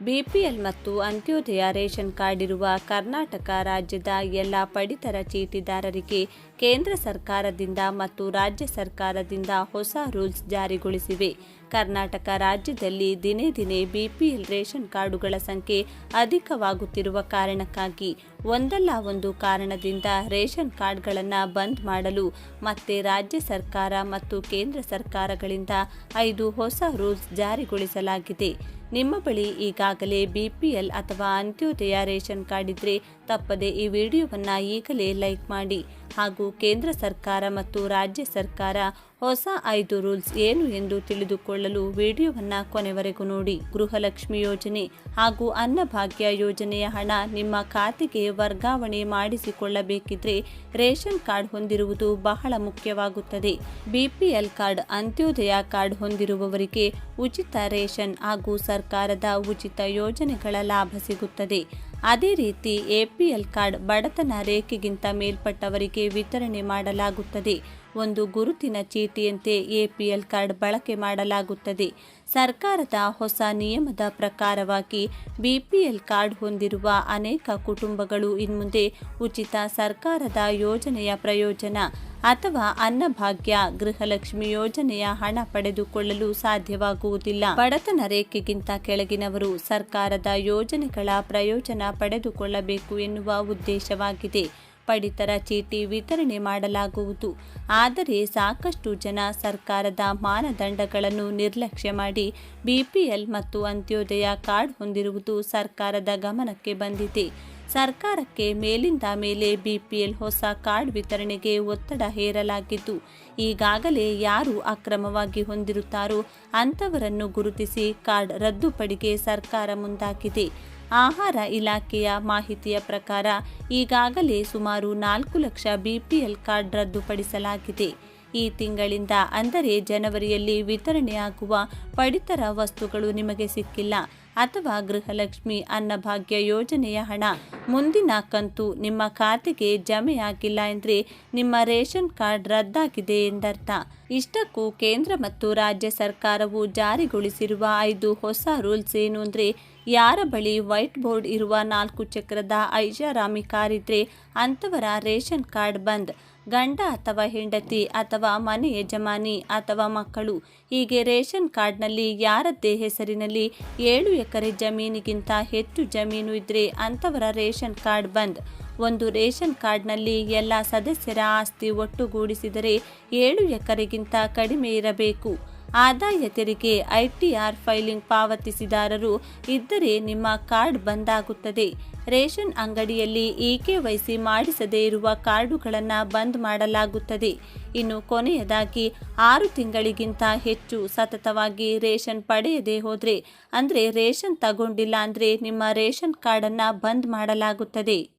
BPL ಮತ್ತು Antyodaya ration card ಇರುವ ಕರ್ನಾಟಕ ರಾಜ್ಯದ ಎಲ್ಲ ಪಡಿತರ ಚೀಟಿದಾರರಿಗೆ ಕೇಂದ್ರ ಸರ್ಕಾರದಿಂದ ಮತ್ತು ರಾಜ್ಯ ಸರ್ಕಾರದಿಂದ ಹೊಸ ರೂಲ್ಸ್ ಜಾರಿಗೊಳಿಸಿವೆ. ಕರ್ನಾಟಕ ರಾಜ್ಯದಲ್ಲಿ ದಿನೇ ದಿನೇ ಬಿಪಿಎಲ್ ರೇಷನ್ ಕಾರ್ಡುಗಳ ಸಂಖ್ಯೆ ಅಧಿಕವಾಗುತ್ತಿರುವ ಕಾರಣಕ್ಕಾಗಿ ಒಂದಲ್ಲ ಒಂದು ಕಾರಣದಿಂದ ರೇಷನ್ ಕಾರ್ಡ್ಗಳನ್ನು ಬಂದ್ ಮಾಡಲು ಮತ್ತೆ ರಾಜ್ಯ ಸರ್ಕಾರ ಮತ್ತು ಕೇಂದ್ರ ಸರ್ಕಾರಗಳಿಂದ ಐದು ಹೊಸ ರೂಲ್ಸ್ ಜಾರಿಗೊಳಿಸಲಾಗಿದೆ. ನಿಮ್ಮ ಬಳಿ ಈಗಾಗಲೇ ಬಿಪಿಎಲ್ ಅಥವಾ ಅಂತ್ಯೋದಯ ರೇಷನ್ ಕಾರ್ಡ್ ಇದ್ರೆ ತಪ್ಪದೆ ಈ ವಿಡಿಯೋವನ್ನು ಈಗಲೇ ಲೈಕ್ ಮಾಡಿ. ಹಾಗೂ ಕೇಂದ್ರ ಸರ್ಕಾರ ಮತ್ತು ರಾಜ್ಯ ಸರ್ಕಾರ ಹೊಸ ಐದು ರೂಲ್ಸ್ ಏನು ಎಂದು ತಿಳಿದುಕೊಳ್ಳಲು ವಿಡಿಯೋವನ್ನು ಕೊನೆವರೆಗೂ ನೋಡಿ. ಗೃಹಲಕ್ಷ್ಮಿ ಯೋಜನೆ ಹಾಗೂ ಅನ್ನಭಾಗ್ಯ ಯೋಜನೆಯ ಹಣ ನಿಮ್ಮ ಖಾತೆಗೆ ವರ್ಗಾವಣೆ ಮಾಡಿಸಿಕೊಳ್ಳಬೇಕಿದ್ರೆ ರೇಷನ್ ಕಾರ್ಡ್ ಹೊಂದಿರುವುದು ಬಹಳ ಮುಖ್ಯವಾಗುತ್ತದೆ. ಬಿಪಿಎಲ್ ಕಾರ್ಡ್ ಅಂತ್ಯೋದಯ ಕಾರ್ಡ್ ಹೊಂದಿರುವವರಿಗೆ ಉಚಿತ ರೇಷನ್ ಹಾಗೂ ಸರ್ಕಾರದ ಉಚಿತ ಯೋಜನೆಗಳ ಲಾಭ ಸಿಗುತ್ತದೆ. ಅದೇ ರೀತಿ ಎಪಿಎಲ್ ಕಾರ್ಡ್ ಬಡತನ ರೇಖೆಗಿಂತ ಮೇಲ್ಪಟ್ಟವರಿಗೆ ವಿತರಣೆ ಮಾಡಲಾಗುತ್ತದೆ. ಒಂದು ಗುರುತಿನ ಚೀಟಿಯಂತೆ ಎಪಿಎಲ್ ಕಾರ್ಡ್ ಬಳಕೆ ಮಾಡಲಾಗುತ್ತದೆ. ಸರ್ಕಾರದ ಹೊಸ ನಿಯಮದ ಪ್ರಕಾರವಾಗಿ ಬಿಪಿಎಲ್ ಕಾರ್ಡ್ ಹೊಂದಿರುವ ಅನೇಕ ಕುಟುಂಬಗಳು ಇನ್ಮುಂದೆ ಉಚಿತ ಸರ್ಕಾರದ ಯೋಜನೆಯ ಪ್ರಯೋಜನ ಅಥವಾ ಅನ್ನಭಾಗ್ಯ, ಗೃಹಲಕ್ಷ್ಮಿ ಯೋಜನೆಯ ಹಣ ಪಡೆದುಕೊಳ್ಳಲು ಸಾಧ್ಯವಾಗುವುದಿಲ್ಲ. ಬಡತನ ರೇಖೆಗಿಂತ ಕೆಳಗಿನವರು ಸರ್ಕಾರದ ಯೋಜನೆಗಳ ಪ್ರಯೋಜನ ಪಡೆದುಕೊಳ್ಳಬೇಕು ಎನ್ನುವ ಉದ್ದೇಶವಾಗಿದೆ. ಪಡಿತರ ಚೀಟಿ ವಿತರಣೆ ಮಾಡಲಾಗುವುದು. ಆದರೆ ಸಾಕಷ್ಟು ಜನ ಸರ್ಕಾರದ ಮಾನದಂಡಗಳನ್ನು ನಿರ್ಲಕ್ಷ್ಯ ಮಾಡಿ ಬಿಪಿಎಲ್ ಮತ್ತು ಅಂತ್ಯೋದಯ ಕಾರ್ಡ್ ಹೊಂದಿರುವುದು ಸರ್ಕಾರದ ಗಮನಕ್ಕೆ ಬಂದಿದೆ. ಸರ್ಕಾರಕ್ಕೆ ಮೇಲಿಂದ ಮೇಲೆ ಬಿಪಿಎಲ್ ಹೊಸ ಕಾರ್ಡ್ ವಿತರಣೆಗೆ ಒತ್ತಡ ಹೇರಲಾಗಿದ್ದು, ಈಗಾಗಲೇ ಯಾರು ಅಕ್ರಮವಾಗಿ ಹೊಂದಿರುತ್ತಾರೋ ಅಂಥವರನ್ನು ಗುರುತಿಸಿ ಕಾರ್ಡ್ ರದ್ದುಪಡಿಗೆ ಸರ್ಕಾರ ಮುಂದಾಗಿದೆ. ಆಹಾರ ಇಲಾಖೆಯ ಮಾಹಿತಿಯ ಪ್ರಕಾರ, ಈಗಾಗಲೇ ಸುಮಾರು ನಾಲ್ಕು ಲಕ್ಷ ಬಿಪಿಎಲ್ ಕಾರ್ಡ್ ರದ್ದುಪಡಿಸಲಾಗಿದೆ. ಈ ತಿಂಗಳಿಂದ ಅಂದರೆ ಜನವರಿಯಲ್ಲಿ ವಿತರಣೆಯಾಗುವ ಪಡಿತರ ವಸ್ತುಗಳು ನಿಮಗೆ ಸಿಕ್ಕಿಲ್ಲ. ಅಥವಾ ಗೃಹಲಕ್ಷ್ಮಿ ಅನ್ನಭಾಗ್ಯ ಯೋಜನೆಯ ಹಣ. ಮುಂದಿನ ಕಂತು ನಿಮ್ಮ ಖಾತೆಗೆ ಜಮೆಯಾಗಿಲ್ಲ ಎಂದರೆ ನಿಮ್ಮ ರೇಷನ್ ಕಾರ್ಡ್ ರದ್ದಾಗಿದೆ ಎಂದರ್ಥ. ಇಷ್ಟಕ್ಕೂ ಕೇಂದ್ರ ಮತ್ತು ರಾಜ್ಯ ಸರ್ಕಾರವು ಜಾರಿಗೊಳಿಸಿರುವ ಐದು ಹೊಸ ರೂಲ್ಸ್ ಏನು ಅಂದರೆ ಯಾರ ಬಳಿ ವೈಟ್ ಬೋರ್ಡ್ ಇರುವ ನಾಲ್ಕು ಚಕ್ರದ ಐಷಾರಾಮಿ ಕಾರಿದ್ರೆ ಅಂಥವರ ರೇಷನ್ ಕಾರ್ಡ್ ಬಂದ್. ಗಂಡ ಅಥವಾ ಹೆಂಡತಿ ಅಥವಾ ಮನೆ ಯಜಮಾನಿ ಅಥವಾ ಮಕ್ಕಳು ಹೀಗೆ ರೇಷನ್ ಕಾರ್ಡ್ನಲ್ಲಿ ಯಾರದ್ದೇ ಹೆಸರಿನಲ್ಲಿ ಏಳು ಎಕರೆ ಜಮೀನಿಗಿಂತ ಹೆಚ್ಚು ಜಮೀನು ಇದ್ರೆ ಅಂಥವರ ರೇಷನ್ ಕಾರ್ಡ್ ಬಂದ್. ಒಂದು ರೇಷನ್ ಕಾರ್ಡ್ನಲ್ಲಿ ಎಲ್ಲ ಸದಸ್ಯರ ಆಸ್ತಿ ಒಟ್ಟುಗೂಡಿಸಿದರೆ ಏಳು ಎಕರೆಗಿಂತ ಕಡಿಮೆ ಇರಬೇಕು. ಆದಾಯ ತೆರಿಗೆ ಐಟಿಆರ್ ಫೈಲಿಂಗ್ ಪಾವತಿಸಿದಾರರು ಇದ್ದರೆ ನಿಮ್ಮ ಕಾರ್ಡ್ ಬಂದಾಗುತ್ತದೆ. ರೇಷನ್ ಅಂಗಡಿಯಲ್ಲಿ ಇಕೆವೈಸಿ ಮಾಡಿಸದೇ ಇರುವ ಕಾರ್ಡುಗಳನ್ನು ಬಂದ್ ಮಾಡಲಾಗುತ್ತದೆ. ಇನ್ನು ಕೊನೆಯದಾಗಿ, ಆರು ತಿಂಗಳಿಗಿಂತ ಹೆಚ್ಚು ಸತತವಾಗಿ ರೇಷನ್ ಪಡೆಯದೇ ಹೋದರೆ, ಅಂದರೆ ರೇಷನ್ ತಗೊಂಡಿಲ್ಲ ಅಂದರೆ ನಿಮ್ಮ ರೇಷನ್ ಕಾರ್ಡನ್ನು ಬಂದ್ ಮಾಡಲಾಗುತ್ತದೆ.